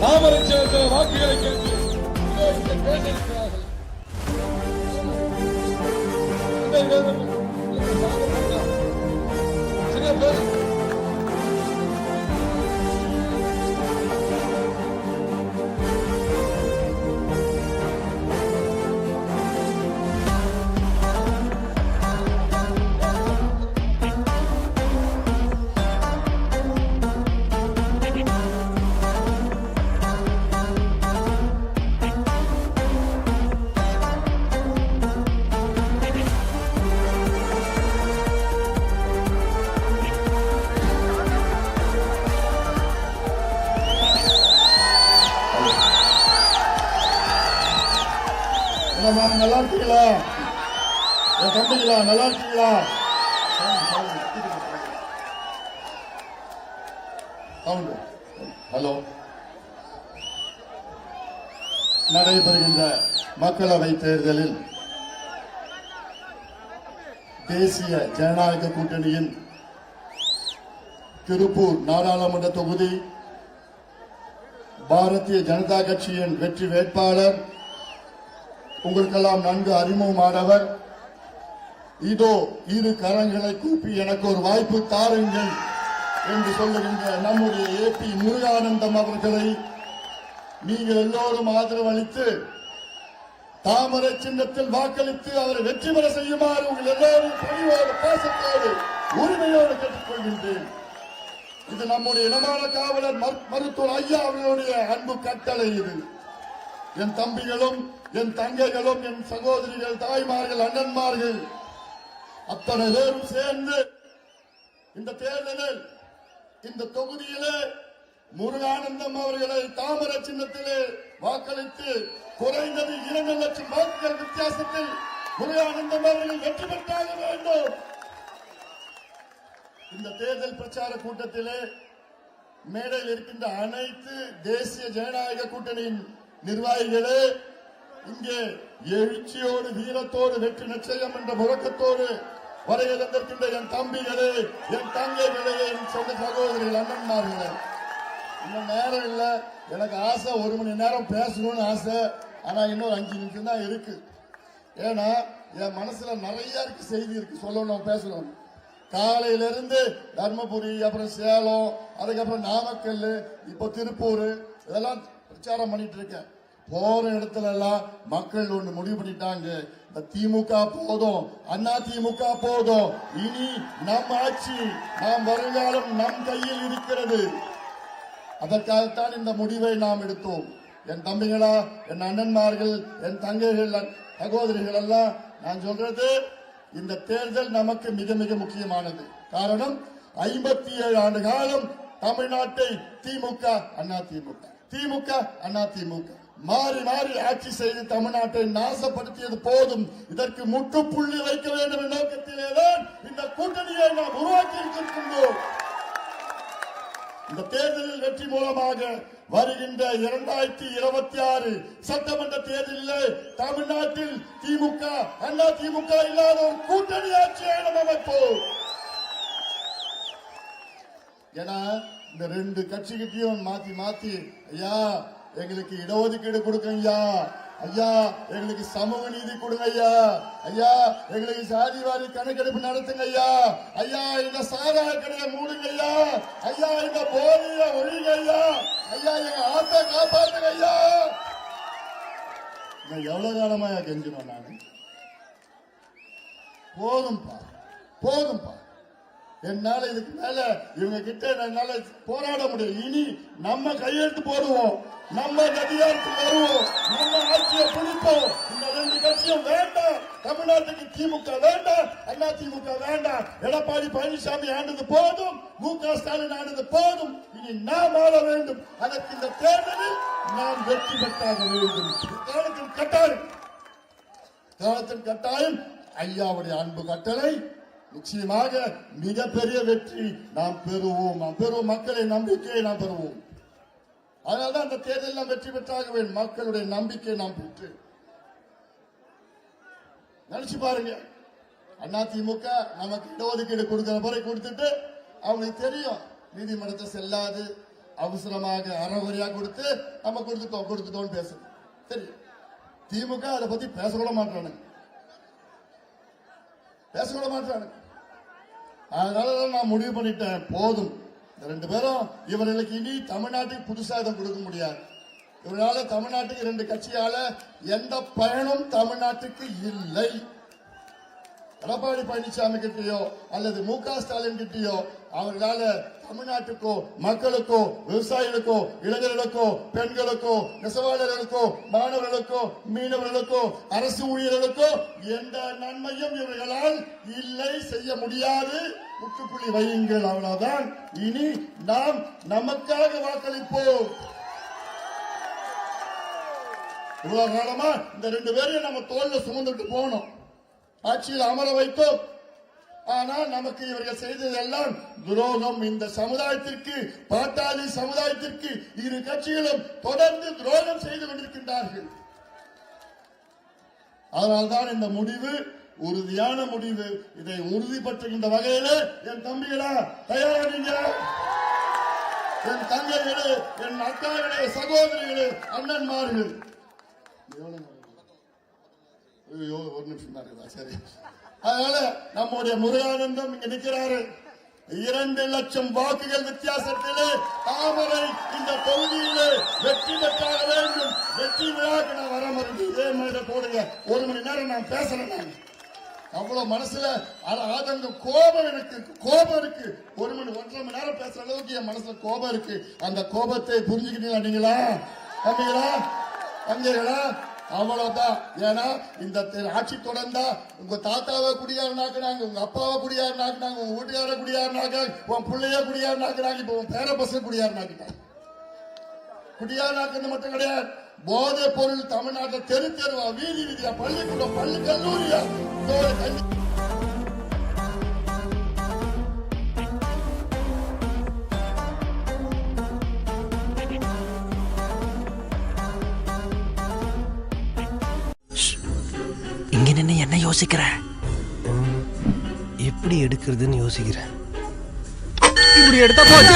தாமரை சேர்ந்த வாக்குகளை கேட்டு நல்லா இருக்கீங்களா சவுண்டு ஹலோ. நடைபெறுகின்ற மக்களவை தேர்தலில் தேசிய ஜனநாயக கூட்டணியின் திருப்பூர் நாடாளுமன்ற தொகுதி பாரதிய ஜனதா கட்சியின் வெற்றி வேட்பாளர் உங்களுக்கெல்லாம் நன்கு அறிமுகமானவர் இதோ இரு கரங்களை கூப்பி எனக்கு ஒரு வாய்ப்பு தாருங்கள் என்று சொல்லுகின்ற நம்முடைய ஏபி முருகானந்தம் அவர்களை நீங்கள் எல்லோரும் ஆதரவு அளித்து தாமரை சின்னத்தில் வாக்களித்து அவரை வெற்றி பெற செய்யுமாறு உங்கள் எல்லோரும் பணிவோடு பாசத்தோடு உரிமையோடு கேட்டுக்கொள்கின்றேன். இது நம்முடைய இனமான காவலர் மருத்துவர் ஐயா அவர்களுடைய அன்பு கட்டளை இது. என் தம்பிகளும் என் தங்கைகளும் என் சகோதரிகள் தாய்மார்கள் அண்ணன்மார்கள் அத்தனை பேரும் சேர்ந்து இந்த தேர்தலில் இந்த தொகுதியிலே முருகானந்தம் அவர்களை தாமர சின்னத்திலே வாக்களித்து குறைந்தது இரண்டு லட்சம் வாக்குகள் வித்தியாசத்தில் முருகானந்தம் அவர்கள் வெற்றி பெற்றாக வேண்டும். இந்த தேர்தல் பிரச்சார கூட்டத்திலே மேடையில் இருக்கின்ற அனைத்து தேசிய ஜனநாயக கூட்டணியின் நிர்வாகிகளே இங்கே எழுச்சியோடு வீரத்தோடு வெற்றி நிச்சயம் என்ற முழக்கத்தோடு வரையில் வந்திருக்கின்ற என் தம்பிகளே என் தங்கைகளே என் சொந்த சகோதரிகள் அண்ணன்மார்களே. இன்னும் நேரம் இல்லை எனக்கு ஆசை ஒரு மணி நேரம் பேசணும்னு ஆசை ஆனா இன்னொரு அஞ்சு நிமிஷம் தான் இருக்கு. ஏன்னா என் மனசுல நிறைய இருக்கு செய்தி இருக்கு. சொல்லணும் பேசணும். காலையில இருந்து தர்மபுரி அப்புறம் சேலம் அதுக்கப்புறம் நாமக்கல் இப்போ திருப்பூர் இதெல்லாம் பிரச்சாரம் பண்ணிட்டு இருக்கேன். போற இடத்துல எல்லாம் மக்கள் ஒண்ணு முடிவு பண்ணிட்டாங்க. இந்த திமுக போதும் அண்ணா திமுக போதும். இனி நம் ஆட்சி நாம் வருங்காலம் நம் கையில் இருக்கிறது. அதற்காகத்தான் இந்த முடிவை நாம் எடுத்தோம். என் தம்பிகளா என் அண்ணன்மார்கள் என் தங்கைகள் சகோதரிகள் எல்லாம் நான் சொல்றது இந்த தேர்தல் நமக்கு மிக மிக முக்கியமானது. காரணம் ஐம்பத்தி ஏழு ஆண்டு காலம் தமிழ்நாட்டை திமுக அண்ணா திமுக திமுக அண்ணா திமுக. மாறி மாறி ஆட்சி செய்து தமிழ்நாட்டை நாசப்படுத்தியது போதும். இதற்கு முற்றுப்புள்ளி வைக்க வேண்டும் என்ற நோக்கத்திலேதான் இந்த கூட்டணியை நாம் உருவாக்கி இருக்கின்றோம் இந்த தேர்தலில் வெற்றி மூலமாக வருகின்ற இரண்டாயிரத்தி இருபத்தி ஆறு சட்டமன்ற தேர்தலில் தமிழ்நாட்டில் திமுக அண்ணா திமுக இல்லாத ஒரு கூட்டணி ஆட்சியை நம்ம அமைப்போம். ஏன்னா இந்த ரெண்டு கட்சிகிட்டையும் மாத்தி மாத்தி ஐயா எங்களுக்கு இடஒதுக்கீடு கொடுங்க ஐயா ஐயா எங்களுக்கு சமூக நீதி கொடுங்க ஐயா ஐயா எங்களுக்கு சாதிவாரி கணக்கெடுப்பு நடத்துங்க ஐயா ஐயா இந்த சாராய கடையை மூடுங்க ஐயா ஐயா இந்த போதைய ஒழிங்க ஐயா ஐயா எங்க ஆத்த காப்பாத்துங்க ஐயா நான் எவ்வளவு காலமா கெஞ்சணும் நானு? போதும்பா போதும்பா. என்னால இதுக்கு மேல இவங்க கிட்ட என்னால போராட முடியும் இனி நம்ம கையெழுத்து போடுவோம். நம்ம அதிகாரத்துக்கு வருவோம். நம்ம ஆட்சியை பிடிப்போம் இந்த ரெண்டு கட்சியும் வேண்டாம். தமிழ்நாட்டுக்கு திமுக வேண்டாம். அண்ணா திமுக வேண்டாம். எடப்பாடி பழனிசாமி ஆண்டது போதும். மு க ஸ்டாலின் ஆண்டது போதும். இனி நாம் ஆள வேண்டும். அதற்கு இந்த தேர்தலில் நாம் வெற்றி பெற்றாக வேண்டும். காலத்தின் கட்டாயம். காலத்தின் கட்டாயம் ஐயாவுடைய அன்பு கட்டளை. நிச்சயமாக மிகப்பெரிய வெற்றி நாம் பெறுவோம். நாம் பெறுவோம் மக்களின் நம்பிக்கையை நாம் பெறுவோம். அதனால்தான் அந்த தேர்தலில் நாம் வெற்றி பெற்றாக வேண்டும். மக்களுடைய நம்பிக்கையை நாம் பெற்று. நினைச்சு பாருங்க. அண்ணா திமுக நமக்கு இடஒதுக்கீடு கொடுக்கிற முறை கொடுத்துட்டு அவங்களுக்கு தெரியும் நீதிமன்றத்தை செல்லாது அவசரமாக அறகுறையா கொடுத்து நம்ம கொடுத்துட்டோம் கொடுத்துட்டோம் பேசணும் சரி. திமுக அதை பத்தி பேசக்கூட மாட்டானுங்க பேசக்கூட மாட்டானுங்க அதனாலதான் நான் முடிவு பண்ணிட்டேன். போதும். ரெண்டு பேரும் இவர்களுக்கு இனி தமிழ்நாட்டுக்கு புதுசாக இதை கொடுக்க முடியாது. இவரால் தமிழ்நாட்டுக்கு இரண்டு கட்சியால எந்த பயனும் தமிழ்நாட்டுக்கு இல்லை. எடப்பாடி பழனிசாமி கிட்டயோ அல்லது மு க ஸ்டாலின் கிட்டயோ அவர்களால தமிழ்நாட்டுக்கோ மக்களுக்கோ விவசாயிகளுக்கோ இளைஞர்களுக்கோ பெண்களுக்கோ நெசவாளர்களுக்கோ மாணவர்களுக்கோ மீனவர்களுக்கோ அரசு ஊழியர்களுக்கோ எந்த நன்மையும் இவர்களால் இல்லை செய்ய முடியாது. முற்றுப்புள்ளி வையுங்கள் அவ்வளவுதான். இனி நாம் நமக்காக வாக்களிப்போம். இவ்வளவு காலமா இந்த ரெண்டு பேரையும் நம்ம தோல்ல சுமந்துட்டு போனோம். ஆட்சியில் அமர வைத்தோம். ஆனால் நமக்கு இவர்கள் செய்ததெல்லாம் துரோகம். இந்த சமுதாயத்திற்கு பாட்டாளி சமுதாயத்திற்கு இரு கட்சிகளும் தொடர்ந்து துரோகம் செய்து கொண்டிருக்கின்றார்கள். அதனால்தான் இந்த முடிவு உறுதியான முடிவு. இதை உறுதிப்படுத்துகின்ற வகையில என் தம்பிகளா தயாரானீங்க. என் தங்கைகளே என் அக்காகளே சகோதரிகளே அண்ணன்மார்கள். எவ்வளவு ஐயோ ஒரு நிமிஷம் தான் சரி. அதனால நம்முடைய முருகானந்தம் இங்க நிற்கிறாரு இரண்டு லட்சம் வாக்குகள் வித்தியாசத்திலே தாமரை இந்த தொகுதியிலே வெற்றி பெற்றாக வேண்டும். வெற்றி விழாக்கு நான் வர மருந்து இதே மாதிரி போடுங்க. ஒரு மணி நேரம் நான் பேசுறேன் நான். அவ்வளவு மனசுல ஆ- ஆதங்கம் கோபம் எனக்கு கோபம் இருக்கு. ஒரு மணி ஒன்றரை மணி நேரம் பேசுற அளவுக்கு என் மனசுல கோபம் இருக்கு. அந்த கோபத்தை புரிஞ்சுக்கிட்டீங்களா நீங்களா? தம்பிகளா? தங்கைகளா அவ்வளவுதான். ஏன்னா இந்த தெ- ஆட்சி தொடர்ந்தா உங்க தாத்தாவை குடியாருனாக்குறாங்க உங்க அப்பாவை குடியாருனாக்குறாங்க உங்க வீட்டுக்கார குடியாருனாக்க உன் பிள்ளைய குடியாருனாக்குறாங்க இப்ப உன் பேர பசங்க குடியாருனாக்கிட்டாங்க. குடியாராக்கிறது மட்டும் கிடையாது. போதை பொருள் தமிழ்நாட்டில் தெரு தெருவா வீதி வீதியா பள்ளிக்கூடம் பள்ளி கல்லூரியா என்ன யோசிக்கிற? எப்படி எடுக்கிறதுன்னு யோசிக்கிறேன். இப்படி எடுத்தா போச்சு.